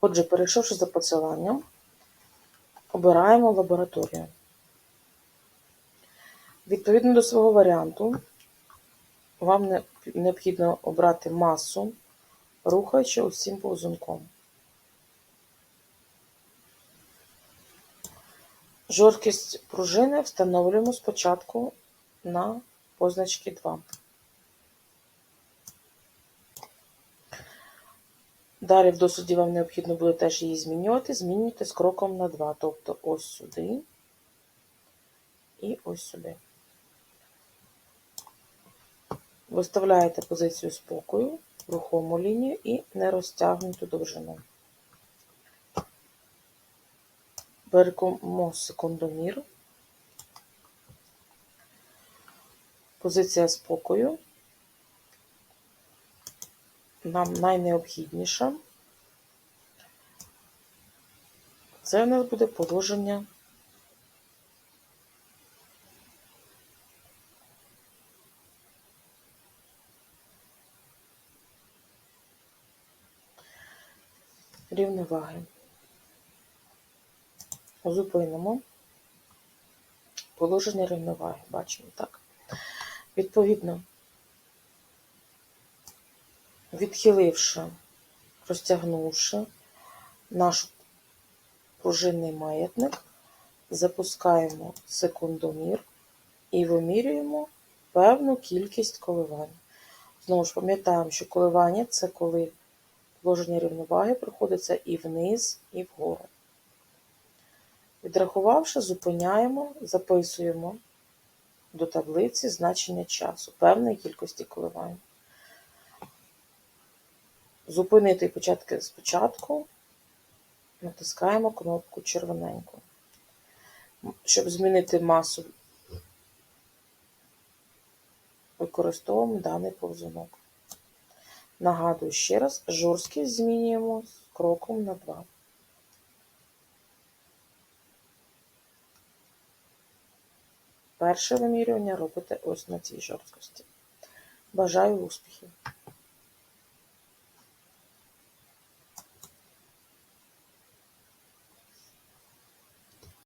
Отже, перейшовши за посиланням, обираємо лабораторію. Відповідно до свого варіанту, вам необхідно обрати масу, рухаючи усім повзунком. Жорсткість пружини встановлюємо спочатку на позначки 2. Далі в досвіді вам необхідно буде теж її змінювати. Змінюйте з кроком на 2, тобто ось сюди і ось сюди. Виставляєте позицію спокою, рухому лінію і нерозтягнуту довжину. Беремо секундомір. Позиція спокою. Нам найнеобхідніша. Це в нас буде положення рівноваги. Зупинимо положення рівноваги. Бачимо, так? Відповідно, відхиливши, розтягнувши наш пружинний маятник, запускаємо секундомір і вимірюємо певну кількість коливань. Знову ж пам'ятаємо, що коливання це коли положення рівноваги проходиться і вниз, і вгору. Відрахувавши, зупиняємо, записуємо до таблиці значення часу певної кількості коливань. Зупинити і почати спочатку натискаємо кнопку червоненьку. Щоб змінити масу, використовуємо даний повзунок. Нагадую ще раз, жорсткість змінюємо з кроком на 2. Перше вимірювання робите ось на цій жорсткості. Бажаю успіхів!